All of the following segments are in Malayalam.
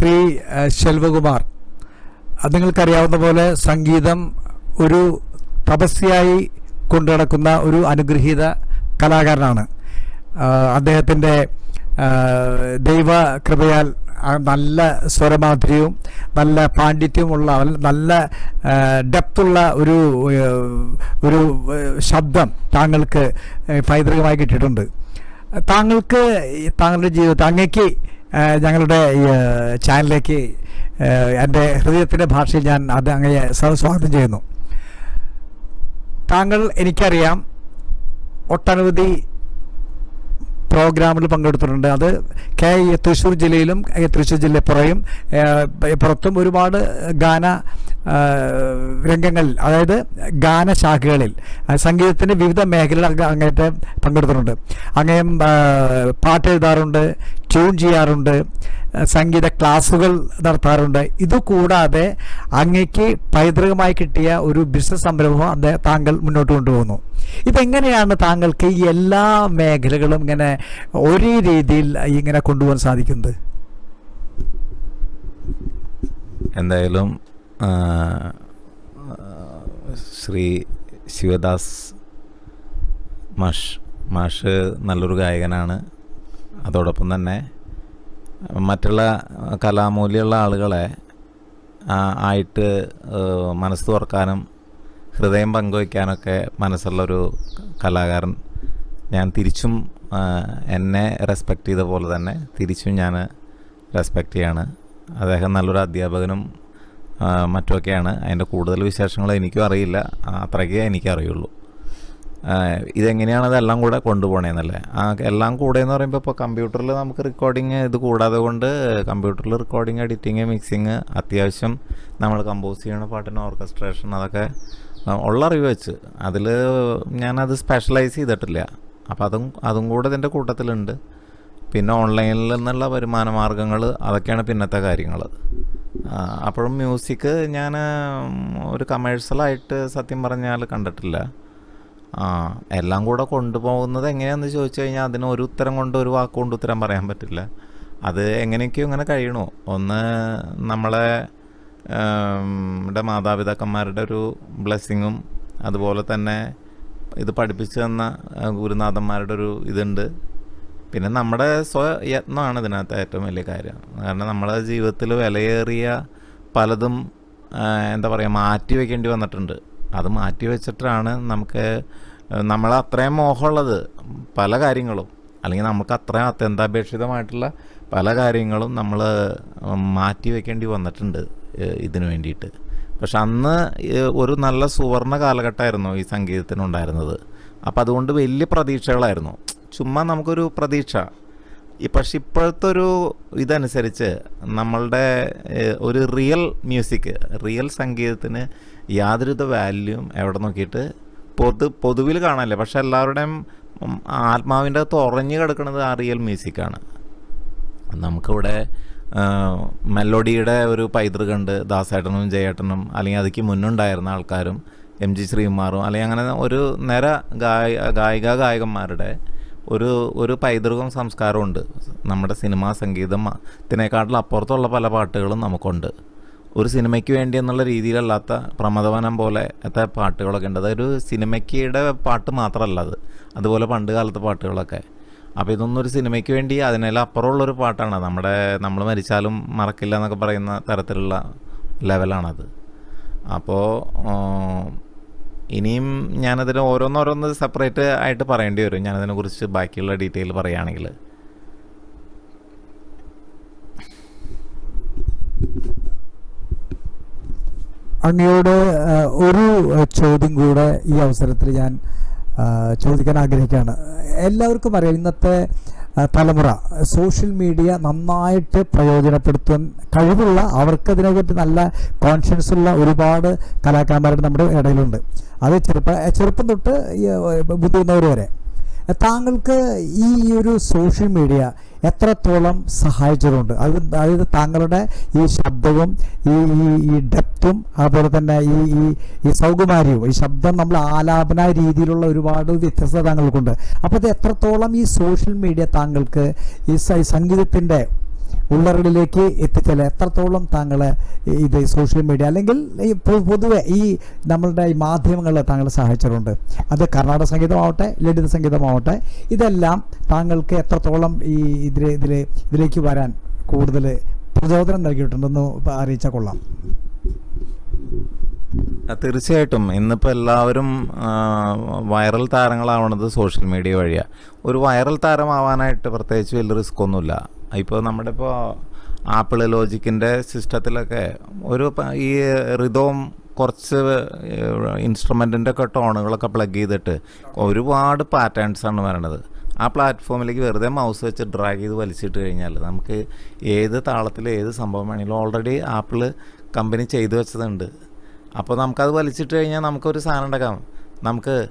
ശ്രീ ശെൽവകുമാർ. അത് നിങ്ങൾക്കറിയാവുന്ന പോലെ സംഗീതം ഒരു തപസ്യായി കൊണ്ടു നടക്കുന്ന ഒരു അനുഗ്രഹീത കലാകാരനാണ്. അദ്ദേഹത്തിന്റെ ദൈവ കൃപയാൽ നല്ല സ്വരമാധുര്യവും നല്ല പാണ്ഡിത്യമുള്ള നല്ല ഡെപ്തുള്ള ഒരു ഒരു ശബ്ദം താങ്കൾക്ക് പൈതൃകമായി കിട്ടിയിട്ടുണ്ട്. താങ്കൾക്ക് താങ്കളുടെ ജീവിതത്തിൽ അങ്ങേക്ക് ഞങ്ങളുടെ ചാനലിലേക്ക് എന്റെ ഹൃദയത്തിന്റെ ഭാഷയിൽ ഞാൻ അത് അങ്ങയെ സ- സ്വാഗതം ചെയ്യുന്നു. താങ്കൾ എനിക്കറിയാം ഒട്ടനവധി പ്രോഗ്രാമിൽ പങ്കെടുത്തിട്ടുണ്ട്. അത് കെ തൃശ്ശൂർ ജില്ലയിലും തൃശ്ശൂർ ജില്ല പുറയും. പുറത്തും ഒരുപാട് ഗാന രംഗങ്ങളിൽ അതായത് ഗാനശാഖകളിൽ സംഗീതത്തിന്റെ വിവിധ മേഖലകൾ അങ്ങേറ്റ പങ്കെടുത്തിട്ടുണ്ട്. അങ്ങേയും പാട്ട് എഴുതാറുണ്ട് ട്യൂൺ ചെയ്യാറുണ്ട് സംഗീത ക്ലാസ്സുകൾ നടത്താറുണ്ട്. ഇതുകൂടാതെ അങ്ങേക്ക് പൈതൃകമായി കിട്ടിയ ഒരു ബിസിനസ് സംരംഭം അദ്ദേഹം താങ്കൾ മുന്നോട്ട് കൊണ്ടുപോകുന്നു. ഇതെങ്ങനെയാണ് താങ്കൾക്ക് ഈ എല്ലാ മേഖലകളും ഇങ്ങനെ ഒരേ രീതിയിൽ ഇങ്ങനെ കൊണ്ടുപോകാൻ സാധിക്കുന്നത്? എന്തായാലും ശ്രീ ശിവദാസ് മാഷ് മാഷ് നല്ലൊരു ഗായകനാണ്. അതോടൊപ്പം തന്നെ മറ്റുള്ള കലാമൂല്യമുള്ള ആളുകളെ ആയിട്ട് മനസ്സ് തുറക്കാനും ഹൃദയം പങ്കുവയ്ക്കാനൊക്കെ മനസ്സുള്ളൊരു കലാകാരൻ ഞാൻ തിരിച്ചും എന്നെ റെസ്പെക്റ്റ് ചെയ്ത പോലെ തന്നെ തിരിച്ചും ഞാൻ റെസ്പെക്റ്റ് ചെയ്യാണ്. അദ്ദേഹം നല്ലൊരു അധ്യാപകനും മറ്റുമൊക്കെയാണ്. അതിന്റെ കൂടുതൽ വിശേഷങ്ങൾ എനിക്കും അറിയില്ല. അത്രയ്ക്കേ എനിക്കറിയുള്ളൂ ഇതെങ്ങനെയാണ് ഇതെല്ലാം കൂടെ കൊണ്ടുപോകണേന്നല്ലേ ആ എല്ലാം കൂടെ എന്ന് പറയുമ്പോൾ ഇപ്പോൾ കമ്പ്യൂട്ടറിൽ നമുക്ക് റെക്കോർഡിങ് ഇത് കൂടാതെ കൊണ്ട് കമ്പ്യൂട്ടറിൽ റെക്കോർഡിങ് എഡിറ്റിങ് മിക്സിങ് അത്യാവശ്യം നമ്മൾ കമ്പോസ് ചെയ്യണ പാട്ടിന് ഓർക്കസ്ട്രേഷൻ അതൊക്കെ ഉള്ള അറിവ് വെച്ച്. അതിൽ ഞാനത് സ്പെഷ്യലൈസ് ചെയ്തിട്ടില്ല. അപ്പോൾ അതും അതും കൂടെ ഇതിന്റെ കൂട്ടത്തിലുണ്ട്. പിന്നെ ഓൺലൈനിൽ നിന്നുള്ള വരുമാന മാർഗങ്ങൾ അതൊക്കെയാണ് പിന്നത്തെ കാര്യങ്ങൾ അപ്പോഴും മ്യൂസിക് ഞാൻ ഒരു കമേഴ്ഷ്യലായിട്ട് സത്യം പറഞ്ഞാൽ കണ്ടിട്ടില്ല. ആ എല്ലാം കൂടെ കൊണ്ടുപോകുന്നത് എങ്ങനെയാണെന്ന് ചോദിച്ചു കഴിഞ്ഞാൽ അതിന് ഒരു ഉത്തരം കൊണ്ട് ഒരു വാക്ക് കൊണ്ട് ഉത്തരം പറയാൻ പറ്റില്ല. അത് എങ്ങനെയൊക്കെയോ ഇങ്ങനെ കഴിയണു. ഒന്ന് നമ്മളെ മാതാപിതാക്കന്മാരുടെ ഒരു ബ്ലെസ്സിങ്ങും അതുപോലെ തന്നെ ഇത് പഠിപ്പിച്ചു തന്ന ഗുരുനാഥന്മാരുടെ ഒരു ഇതുണ്ട്. പിന്നെ നമ്മുടെ സ്വയത്നമാണ് ഇതിനകത്ത് ഏറ്റവും വലിയ കാര്യം. കാരണം നമ്മുടെ ജീവിതത്തിൽ വിലയേറിയ പലതും എന്താ പറയുക മാറ്റി വെക്കേണ്ടി വന്നിട്ടുണ്ട്. അത് മാറ്റി വെച്ചിട്ടാണ് നമുക്ക് നമ്മളത്രയും മോഹമുള്ളത് പല കാര്യങ്ങളും. അല്ലെങ്കിൽ നമുക്ക് അത്രയും അത്യന്താപേക്ഷിതമായിട്ടുള്ള പല കാര്യങ്ങളും നമ്മൾ മാറ്റി വെക്കേണ്ടി വന്നിട്ടുണ്ട് ഇതിനു വേണ്ടിയിട്ട്. പക്ഷെ അന്ന് ഒരു നല്ല സുവർണ കാലഘട്ടമായിരുന്നു ഈ സംഗീതത്തിനുണ്ടായിരുന്നത്. അപ്പം അതുകൊണ്ട് വലിയ പ്രതീക്ഷകളായിരുന്നു. ചുമ്മാ നമുക്കൊരു പ്രതീക്ഷ. പക്ഷെ ഇപ്പോഴത്തെ ഒരു ഇതനുസരിച്ച് നമ്മളുടെ ഒരു റിയൽ മ്യൂസിക് റിയൽ സംഗീതത്തിന് യാതൊരുവിധ വാല്യൂം എവിടെ നോക്കിയിട്ട് പൊതു പൊതുവിൽ കാണാനില്ല. പക്ഷെ എല്ലാവരുടെയും ആത്മാവിന്റെ അകത്ത് ഉറഞ്ഞു കിടക്കുന്നത് ആ റിയൽ മ്യൂസിക്കാണ്. നമുക്കിവിടെ മെലോഡിയുടെ ഒരു പൈതൃകമുണ്ട് ദാസേട്ടനും ജയേട്ടനും അല്ലെങ്കിൽ അതിക്ക് മുന്നുണ്ടായിരുന്ന ആൾക്കാരും എം ജി ശ്രീകുമാറും അല്ലെങ്കിൽ അങ്ങനെ ഒരു നിര ഗായ ഗായിക ഗായകന്മാരുടെ ഒരു ഒരു പൈതൃകം സംസ്കാരമുണ്ട്. നമ്മുടെ സിനിമാ സംഗീതത്തിനേക്കാട്ടിലും അപ്പുറത്തുള്ള പല പാട്ടുകളും നമുക്കുണ്ട്. ഒരു സിനിമയ്ക്ക് വേണ്ടി എന്നുള്ള രീതിയിലല്ലാത്ത പ്രമദവനം പോലത്തെ പാട്ടുകളൊക്കെ ഉണ്ട്. അതൊരു സിനിമയ്ക്കിടെ പാട്ട് മാത്രമല്ല അത്. അതുപോലെ പണ്ട് കാലത്തെ പാട്ടുകളൊക്കെ. അപ്പോൾ ഇതൊന്നും ഒരു സിനിമയ്ക്ക് വേണ്ടി അതിനെല്ലാം അപ്പുറമുള്ളൊരു പാട്ടാണ്. നമ്മുടെ നമ്മൾ മരിച്ചാലും മറക്കില്ല എന്നൊക്കെ പറയുന്ന തരത്തിലുള്ള ലെവലാണത്. അപ്പോൾ ഇനിയും ഞാനതിന് ഓരോന്നോരോന്ന് സെപ്പറേറ്റ് ആയിട്ട് പറയേണ്ടി വരും. ഞാനതിനെക്കുറിച്ച് ബാക്കിയുള്ള ഡീറ്റെയിൽ പറയുകയാണെങ്കിൽ അങ്ങയോട് ഒരു ചോദ്യം കൂടെ ഈ അവസരത്തിൽ ഞാൻ ചോദിക്കാൻ ആഗ്രഹിക്കുകയാണ്. എല്ലാവർക്കും അറിയാം ഇന്നത്തെ തലമുറ. സോഷ്യൽ മീഡിയ നന്നായിട്ട് പ്രയോജനപ്പെടുത്താൻ കഴിവുള്ള അവർക്ക് അതിനെപ്പറ്റി നല്ല കോൺഷ്യൻസ് ഉള്ള ഒരുപാട് കലാകാരന്മാരുടെ നമ്മുടെ ഇടയിലുണ്ട്. അത് ചെറുപ്പ ചെറുപ്പം തൊട്ട് ബുദ്ധിമുട്ടുന്നവർ വരെ. താങ്കൾക്ക് ഈ ഒരു സോഷ്യൽ മീഡിയ എത്രത്തോളം സഹായിച്ചിട്ടുണ്ട്. അത് അതായത് താങ്കളുടെ ഈ ശബ്ദവും ഈ ഈ ഡെപ്തും അതുപോലെ തന്നെ ഈ ഈ ഈ സൗകുമാര്യവും ഈ ശബ്ദം നമ്മൾ ആലാപന രീതിയിലുള്ള ഒരുപാട് വ്യത്യസ്തത താങ്കൾക്കുണ്ട്. അപ്പോൾ അത് എത്രത്തോളം ഈ സോഷ്യൽ മീഡിയ താങ്കൾക്ക് ഈ സംഗീതത്തിന്റെ ഉള്ളറകളിലേക്ക് എത്തിച്ചാൽ എത്രത്തോളം താങ്കൾ ഇത് സോഷ്യൽ മീഡിയ അല്ലെങ്കിൽ ഈ പൊതുവെ ഈ നമ്മളുടെ ഈ മാധ്യമങ്ങൾ താങ്കളെ സഹായിച്ചിട്ടുണ്ട്. അത് കർണാടക സംഗീതമാവട്ടെ ലളിത സംഗീതമാവട്ടെ ഇതെല്ലാം താങ്കൾക്ക് എത്രത്തോളം ഈ ഇതിൽ ഇതിൽ ഇതിലേക്ക് വരാൻ കൂടുതൽ പ്രചോദനം നൽകിയിട്ടുണ്ടെന്ന് അറിയിച്ചാൽ കൊള്ളാം. തീർച്ചയായിട്ടും. ഇന്നിപ്പോൾ എല്ലാവരും വൈറൽ താരങ്ങളാവണത് സോഷ്യൽ മീഡിയ വഴിയാണ് ഒരു വൈറൽ താരമാവാനായിട്ട് പ്രത്യേകിച്ച് വലിയ റിസ്ക് ഒന്നുമില്ല. ഇപ്പോൾ നമ്മുടെ ഇപ്പോൾ ആപ്പിൾ ലോജിക്കിന്റെ സിസ്റ്റത്തിലൊക്കെ ഒരു ഈ റിതവും കുറച്ച് ഇൻസ്ട്രുമെന്റിന്റെ ഒക്കെ ടോണുകളൊക്കെ പ്ലഗ് ചെയ്തിട്ട് ഒരുപാട് പാറ്റേൺസ് ആണ് വരണത്. ആ പ്ലാറ്റ്ഫോമിലേക്ക് വെറുതെ മൗസ് വെച്ച് ഡ്രാഗ് ചെയ്ത് വലിച്ചിട്ട് കഴിഞ്ഞാൽ നമുക്ക് ഏത് താളത്തിൽ ഏത് സംഭവം വേണമെങ്കിലും ഓൾറെഡി ആപ്പിൾ കമ്പനി ചെയ്തു വെച്ചതുണ്ട്. അപ്പോൾ നമുക്കത് വലിച്ചിട്ട് കഴിഞ്ഞാൽ നമുക്കൊരു സാധനം ഉണ്ടാക്കാം. നമുക്ക്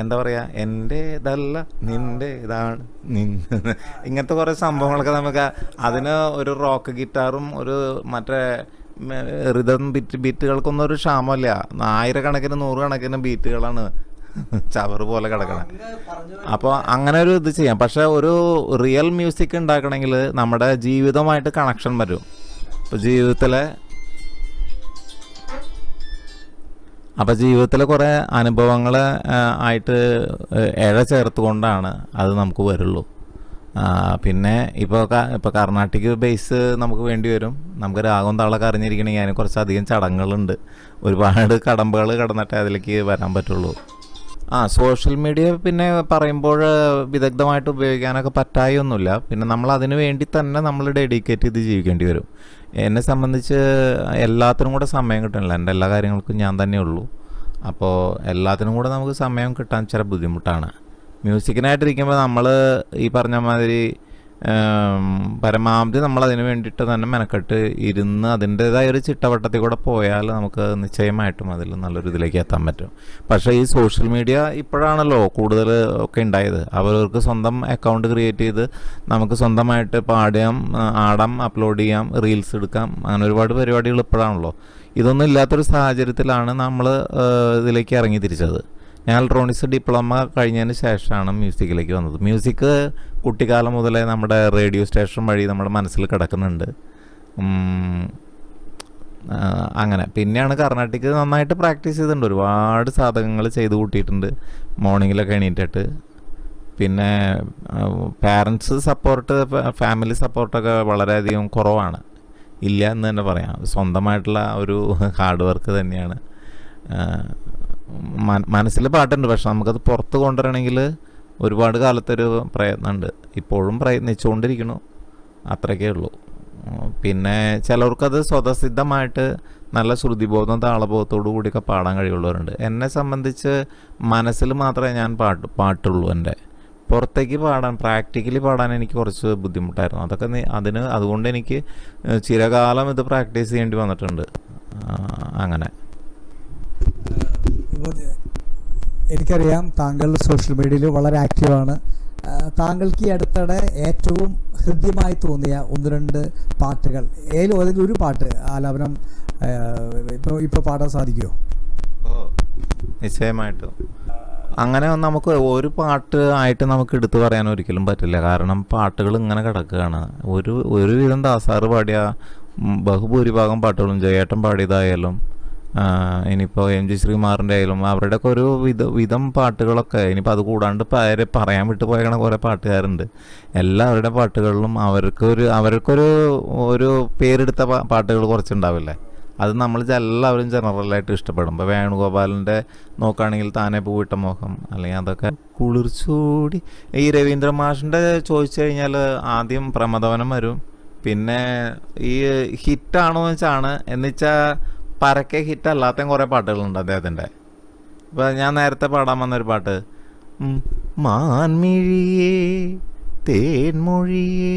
എന്താ പറയുക നിന്റെ ഇതാണ് നിന്റെ ഇങ്ങനത്തെ കുറേ സംഭവങ്ങളൊക്കെ നമുക്ക് അതിന് ഒരു റോക്ക് ഗിറ്റാറും ഒരു മറ്റേ റിതം ബിറ്റ് ബീറ്റുകൾക്കൊന്നും ഒരു ക്ഷാമമില്ല ആയിരക്കണക്കിന് നൂറുകണക്കിന് ബീറ്റുകളാണ് ചവറ് പോലെ കിടക്കണേ. അപ്പോൾ അങ്ങനെ ഒരു ഇത് ചെയ്യാം. പക്ഷെ ഒരു റിയൽ മ്യൂസിക് ഉണ്ടാക്കണമെങ്കിൽ നമ്മുടെ ജീവിതമായിട്ട് കണക്ഷൻ വരും. ഇപ്പോൾ ജീവിതത്തിലെ അപ്പോൾ ജീവിതത്തിലെ കുറേ അനുഭവങ്ങൾ ആയിട്ട് ഇഴ ചേർത്തുകൊണ്ടാണ് അത് നമുക്ക് വരുള്ളൂ. പിന്നെ ഇപ്പോൾ ഇപ്പോൾ കർണാട്ടിക് ബേസ് നമുക്ക് വേണ്ടി വരും. നമുക്ക് രാഗം താളൊക്കെ അറിഞ്ഞിരിക്കണമെങ്കിൽ അതിന് കുറച്ചധികം ചടങ്ങുകളുണ്ട്. ഒരുപാട് കടമ്പകൾ കടന്നിട്ടേ അതിലേക്ക് വരാൻ പറ്റുള്ളൂ. ആ സോഷ്യൽ മീഡിയ പിന്നെ പറയുമ്പോൾ വിദഗ്ധമായിട്ട് ഉപയോഗിക്കാനൊക്കെ പറ്റായൊന്നുമില്ല. പിന്നെ നമ്മൾ അതിനു വേണ്ടി തന്നെ നമ്മൾ ഡെഡിക്കേറ്റ് ചെയ്ത് ജീവിക്കേണ്ടി വരും. എന്നെ സംബന്ധിച്ച് എല്ലാത്തിനും കൂടെ സമയം കിട്ടണില്ല. എന്റെ എല്ലാ കാര്യങ്ങൾക്കും ഞാൻ തന്നെ ഉള്ളൂ. അപ്പോൾ എല്ലാത്തിനും കൂടെ നമുക്ക് സമയം കിട്ടാൻ ചില ബുദ്ധിമുട്ടാണ്. മ്യൂസിക്കിനായിട്ടിരിക്കുമ്പോൾ നമ്മൾ ഈ പറഞ്ഞ മാതിരി പരമാവധി നമ്മൾ അതിന് വേണ്ടിയിട്ട് തന്നെ മെനക്കെട്ട് ഇരുന്ന് അതിന്റെതായ ഒരു ചിട്ടവട്ടത്തിൽ കൂടെ പോയാൽ നമുക്ക് നിശ്ചയമായിട്ടും അതിൽ നല്ലൊരു ഇതിലേക്ക് എത്താൻ പറ്റും. പക്ഷേ ഈ സോഷ്യൽ മീഡിയ ഇപ്പോഴാണല്ലോ കൂടുതൽ ഒക്കെ ഉണ്ടായത്. അവർക്ക് സ്വന്തം അക്കൗണ്ട് ക്രിയേറ്റ് ചെയ്ത് നമുക്ക് സ്വന്തമായിട്ട് പാടാം ആടാം അപ്ലോഡ് ചെയ്യാം റീൽസ് എടുക്കാം അങ്ങനെ ഒരുപാട് പരിപാടികൾ ഇപ്പോഴാണല്ലോ. ഇതൊന്നും ഇല്ലാത്തൊരു സാഹചര്യത്തിലാണ് നമ്മൾ ഇതിലേക്ക് ഇറങ്ങി തിരിച്ചത്. ഞാൻ ഇലക്ട്രോണിക്സ് ഡിപ്ലോമ കഴിഞ്ഞതിന് ശേഷമാണ് മ്യൂസിക്കിലേക്ക് വന്നത്. മ്യൂസിക് കുട്ടിക്കാലം മുതലേ നമ്മുടെ റേഡിയോ സ്റ്റേഷൻ വഴി നമ്മുടെ മനസ്സിൽ കിടക്കുന്നുണ്ട്. അങ്ങനെ. പിന്നെയാണ് കർണാട്ടിക് നന്നായിട്ട് പ്രാക്ടീസ് ചെയ്തിട്ടുണ്ട്. ഒരുപാട് സാധകങ്ങൾ ചെയ്ത് കൂട്ടിയിട്ടുണ്ട്. മോർണിംഗിലൊക്കെ എണീറ്റിട്ട്. പിന്നെ പാരൻസ് സപ്പോർട്ട് ഫാമിലി സപ്പോർട്ടൊക്കെ വളരെയധികം കുറവാണ്. ഇല്ല എന്ന് തന്നെ പറയാം. സ്വന്തമായിട്ടുള്ള ഒരു ഹാർഡ് വർക്ക് തന്നെയാണ്. മനസ്സിൽ പാട്ടുണ്ട്. പക്ഷെ നമുക്കത് പുറത്ത് കൊണ്ടുവരണമെങ്കിൽ ഒരുപാട് കാലത്തൊരു പ്രയത്നമുണ്ട്. ഇപ്പോഴും പ്രയത്നിച്ചുകൊണ്ടിരിക്കണു അത്രയൊക്കെ ഉള്ളൂ. പിന്നെ ചിലർക്കത് സ്വതസിദ്ധമായിട്ട് നല്ല ശ്രുതിബോധം താളബോധത്തോടു കൂടിയൊക്കെ പാടാൻ കഴിയുള്ളവരുണ്ട് എന്നെ സംബന്ധിച്ച് മനസ്സിൽ മാത്രമേ ഞാൻ പാട്ട് പാട്ടുള്ളൂ എന്റെ. പുറത്തേക്ക് പാടാൻ പ്രാക്ടിക്കലി പാടാൻ എനിക്ക് കുറച്ച് ബുദ്ധിമുട്ടായിരുന്നു. അതൊക്കെ അതിന് അതുകൊണ്ട് എനിക്ക് ചിരകാലം ഇത് പ്രാക്ടീസ് ചെയ്യേണ്ടി വന്നിട്ടുണ്ട്. അങ്ങനെ. എനിക്കറിയാം താങ്കൾ സോഷ്യൽ മീഡിയയിൽ വളരെ ആക്റ്റീവാണ്. താങ്കൾക്ക് ഈ അടുത്തിടെ ഏറ്റവും ഹൃദ്യമായി തോന്നിയ ഒന്ന് രണ്ട് പാട്ടുകൾ. ഏതിലും ഏതെങ്കിലും ഒരു പാട്ട് ആലാപനം ഇപ്പോൾ ഇപ്പോൾ പാടാൻ സാധിക്കുമോ നിശ്ചയമായിട്ടും. അങ്ങനെ നമുക്ക് ഒരു പാട്ട് ആയിട്ട് നമുക്ക് എടുത്തു പറയാൻ ഒരിക്കലും പറ്റില്ല. കാരണം പാട്ടുകൾ ഇങ്ങനെ കിടക്കുകയാണ്. ഒരു ഒരുവിധം ദാസാറ് പാടിയ ബഹുഭൂരിഭാഗം പാട്ടുകളും ജയേട്ടൻ പാടിയതായാലും ഇനിയിപ്പോൾ എം ജി ശ്രീകുമാറിന്റെ ആയാലും അവരുടെയൊക്കെ ഒരു വിധ വിധം പാട്ടുകളൊക്കെ ഇനിയിപ്പോൾ അത് കൂടാണ്ട് പേര് പറയാൻ വിട്ടു പോയണ കുറേ പാട്ടുകാരുണ്ട്. എല്ലാവരുടെ പാട്ടുകളിലും അവർക്കൊരു അവർക്കൊരു ഒരു പേരെടുത്ത പാട്ടുകൾ കുറച്ചുണ്ടാവില്ലേ? അത് നമ്മൾ എല്ലാവരും ജനറലായിട്ട് ഇഷ്ടപ്പെടും. ഇപ്പോൾ വേണുഗോപാലിന്റെ നോക്കുകയാണെങ്കിൽ താനെ പൂവിട്ട മോഹം അല്ലെങ്കിൽ അതൊക്കെ കുളിർച്ചൂടി. ഈ രവീന്ദ്ര മാഷിന്റെ ചോദിച്ചു കഴിഞ്ഞാൽ ആദ്യം പ്രമദവനം വരും. പിന്നെ ഈ ഹിറ്റാണോ എന്ന് വെച്ചാണ് എന്നുവെച്ചാൽ പരക്കെ ഹിറ്റ് അല്ലാത്ത കുറേ പാട്ടുകളുണ്ട് അദ്ദേഹത്തിന്റെ ഇപ്പം ഞാൻ നേരത്തെ പാടാൻ വന്നൊരു പാട്ട്. മാൻമിഴിയേ തേൻമൊഴിയേ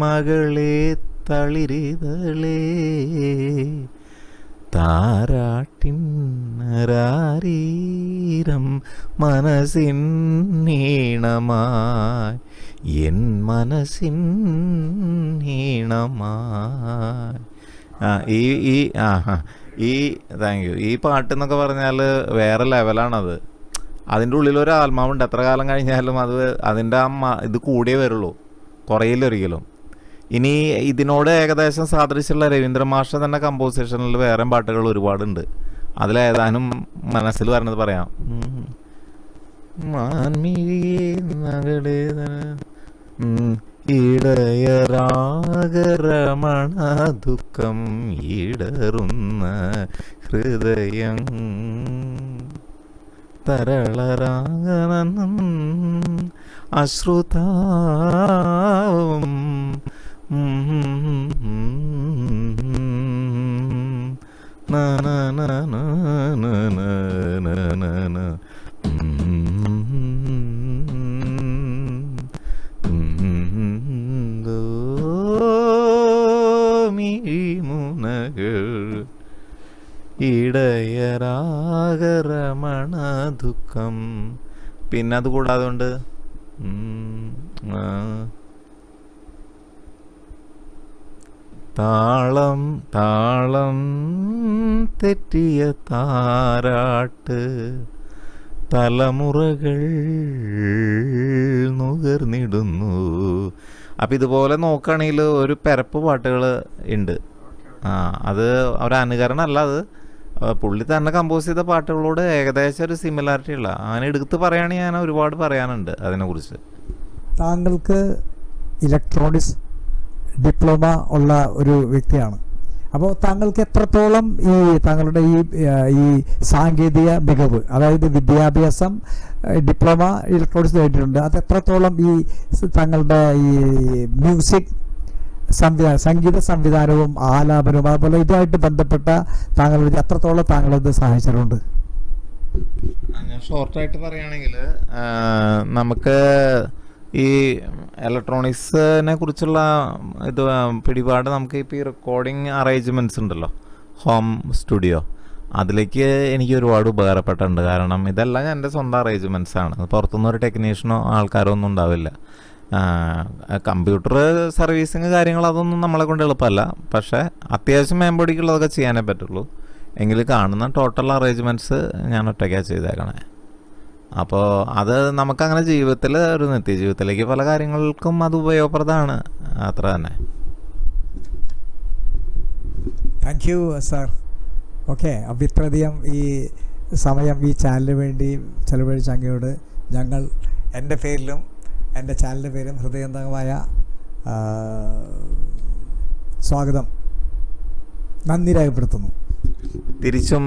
മകളെ തളിരിതളേ താരാട്ടിന്നരാരീരം മനസ്സിൻ നീണമായി എൻ മനസ്സിൻ നീണമായി ആ ഈ ഈ ആ ആ, ഈ താങ്ക് യു ഈ പാട്ട് എന്നൊക്കെ പറഞ്ഞാൽ വേറെ ലെവലാണത് അതിന്റെ ഉള്ളിൽ ഒരു ആത്മാവുണ്ട്. എത്ര കാലം കഴിഞ്ഞാലും അത് അതിന്റെ ആ ഇത് കൂടിയേ വരുള്ളൂ. കുറയില്ലൊരിക്കലും. ഇനി ഇതിനോട് ഏകദേശം സാദൃശ്യമുള്ള രവീന്ദ്ര മാഷ തന്നെ കമ്പോസിഷനിൽ വേറെ പാട്ടുകൾ ഒരുപാടുണ്ട്. അതിലേതാനും മനസ്സിൽ വരണത് പറയാം. ഉം. ഇടയരാഗരമണ ദുഃഖം ഇടറുന്ന ഹൃദയം. തരളരാഗനം അശ്രുതാവും. മിഴിമുനകൾ ഇടയരാഗരമണ ദുഃഖം പിന്നെ അത് കൂടാതെ ഉണ്ട് താളം താളം തെറ്റിയ താരാട്ട് തലമുറകൾ നുകർന്നിടുന്നു. അപ്പം ഇതുപോലെ നോക്കുകയാണെങ്കിൽ ഒരു പെരപ്പ് പാട്ടുകൾ ഉണ്ട്. ആ അത് ഒരു അത്. പുള്ളി തന്നെ കമ്പോസ് ചെയ്ത പാട്ടുകളോട് ഏകദേശം ഒരു സിമിലാരിറ്റി ഉള്ള. അങ്ങനെ എടുത്ത് പറയുകയാണെങ്കിൽ ഞാൻ ഒരുപാട് പറയാനുണ്ട് അതിനെക്കുറിച്ച്. താങ്കൾക്ക് ഇലക്ട്രോണിക്സ് ഡിപ്ലോമ ഉള്ള ഒരു വ്യക്തിയാണ്. അപ്പോൾ താങ്കൾക്ക് എത്രത്തോളം ഈ താങ്കളുടെ ഈ ഈ സാങ്കേതിക മികവ് അതായത് വിദ്യാഭ്യാസം ഡിപ്ലോമ ഇലക്ട്രോണിക്സ് നേടിയിട്ടുണ്ട് അത് എത്രത്തോളം ഈ താങ്കളുടെ ഈ മ്യൂസിക് സംവിധാനം സംഗീത സംവിധാനവും ആലാപനവും അതുപോലെ ഇതുമായിട്ട് ബന്ധപ്പെട്ട താങ്കളുടെ എത്രത്തോളം താങ്കളത് സഹായിച്ചിട്ടുണ്ട്. ഞാൻ ഷോർട്ടായിട്ട് പറയുകയാണെങ്കിൽ നമുക്ക് ഈ ഇലക്ട്രോണിക്സിനെ കുറിച്ചുള്ള ഇത് പിടിപാട് നമുക്ക് ഇപ്പോൾ ഈ റെക്കോർഡിംഗ് അറേഞ്ച്മെന്റ്സ് ഉണ്ടല്ലോ ഹോം സ്റ്റുഡിയോ അതിലേക്ക് എനിക്ക് ഒരുപാട് ഉപകാരപ്പെട്ടിട്ടുണ്ട്. കാരണം ഇതെല്ലാം എന്റെ സ്വന്തം അറേഞ്ച്മെന്റ്സ് ആണ്. പുറത്തുനിന്ന് ഒരു ടെക്നീഷ്യനോ ആൾക്കാരോ ഒന്നും ഉണ്ടാവില്ല. കമ്പ്യൂട്ടർ സർവീസിങ് കാര്യങ്ങൾ അതൊന്നും നമ്മളെ കൊണ്ട് എളുപ്പമല്ല. പക്ഷേ അത്യാവശ്യം മേമ്പൊടിക്കുള്ളതൊക്കെ ചെയ്യാനേ പറ്റുള്ളൂ. എങ്കിൽ കാണുന്ന ടോട്ടൽ അറേഞ്ച്മെന്റ്സ് ഞാൻ ഒറ്റയ്ക്കാണ് ചെയ്തേക്കണേ. അപ്പോൾ അത് നമുക്കങ്ങനെ ജീവിതത്തിൽ ഒരു നിത്യജീവിതത്തിലേക്ക് പല കാര്യങ്ങൾക്കും അത് ഉപയോഗപ്രദമാണ്. അത്ര തന്നെ. താങ്ക് യു സാർ ഓക്കെ അപ്പം ഇത്രയധികം ഈ സമയം ഈ ചാനലിന് വേണ്ടി ചെലവഴിച്ച അങ്ങയോട് ഞങ്ങൾ എന്റെ പേരിലും എന്റെ ചാനലിന്റെ പേരും ഹൃദയന്തകമായ സ്വാഗതം. നന്ദി രേഖപ്പെടുത്തുന്നു. തിരിച്ചും